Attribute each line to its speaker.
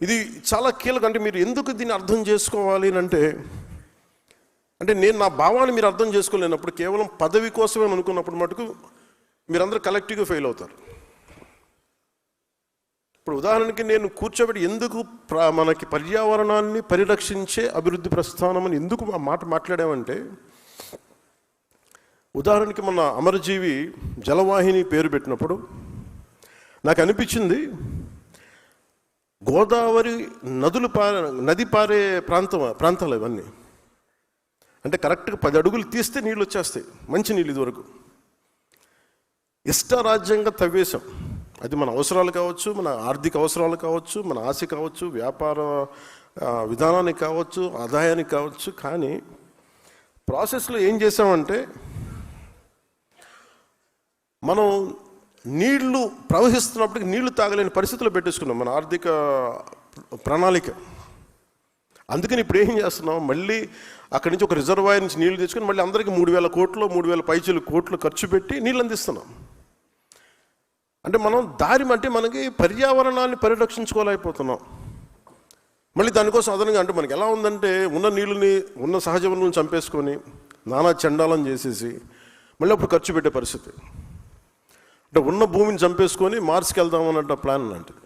Speaker 1: ఇది చాలా కీలకం. అంటే మీరు ఎందుకు దీన్ని అర్థం చేసుకోవాలి అని అంటే అంటే నేను నా భావాన్ని మీరు అర్థం చేసుకోలేనప్పుడు కేవలం పదవి కోసమే అనుకున్నప్పుడు మటుకు మీరందరూ కలెక్టివ్గా ఫెయిల్ అవుతారు. ఇప్పుడు ఉదాహరణకి నేను కూర్చోబెట్టి ఎందుకు మనకి పర్యావరణాన్ని పరిరక్షించే అభివృద్ధి ప్రస్థానం అని ఎందుకు ఆ మాట మాట్లాడామంటే ఉదాహరణకి మన అమరజీవి జలవాహిని పేరు పెట్టినప్పుడు నాకు అనిపించింది గోదావరి నదులు పారే నది పారే ప్రాంతం ప్రాంతాలు ఇవన్నీ. అంటే కరెక్ట్గా పది అడుగులు తీస్తే నీళ్ళు వచ్చేస్తాయి. మంచి నీళ్ళు ఇదివరకు. ఇష్టరాజ్యంగా తవ్వేశాం. అది మన అవసరాలు కావచ్చు మన ఆర్థిక అవసరాలు కావచ్చు మన ఆశ కావచ్చు వ్యాపార విధానానికి కావచ్చు ఆదాయానికి కావచ్చు కానీ ప్రాసెస్లో ఏం చేసామంటే మనం నీళ్ళు ప్రవహిస్తున్నప్పటికి నీళ్ళు తాగలేని పరిస్థితులు పెట్టేసుకున్నాం మన ఆర్థిక ప్రణాళిక. అందుకని ఇప్పుడు ఏం చేస్తున్నాం? మళ్ళీ అక్కడి నుంచి ఒక రిజర్వాయర్ నుంచి నీళ్ళు తెచ్చుకొని మళ్ళీ అందరికీ మూడు వేల కోట్లు మూడు వేల పైచీలు కోట్లు ఖర్చు పెట్టి నీళ్ళు అందిస్తున్నాం. అంటే మనం దారి అంటే మనకి పర్యావరణాన్ని పరిరక్షించుకోలేకపోతున్నాం. మళ్ళీ దానికోసం అదనంగా అంటే మనకి ఎలా ఉందంటే ఉన్న నీళ్ళని ఉన్న సహజ వనరులను చంపేసుకొని నానా చండాలం చేసేసి మళ్ళీ అప్పుడు ఖర్చు పెట్టే పరిస్థితి. అంటే ఉన్న భూమిని చంపేసుకొని మార్స్కి వెళ్దాం ప్లాన్ లాంటిది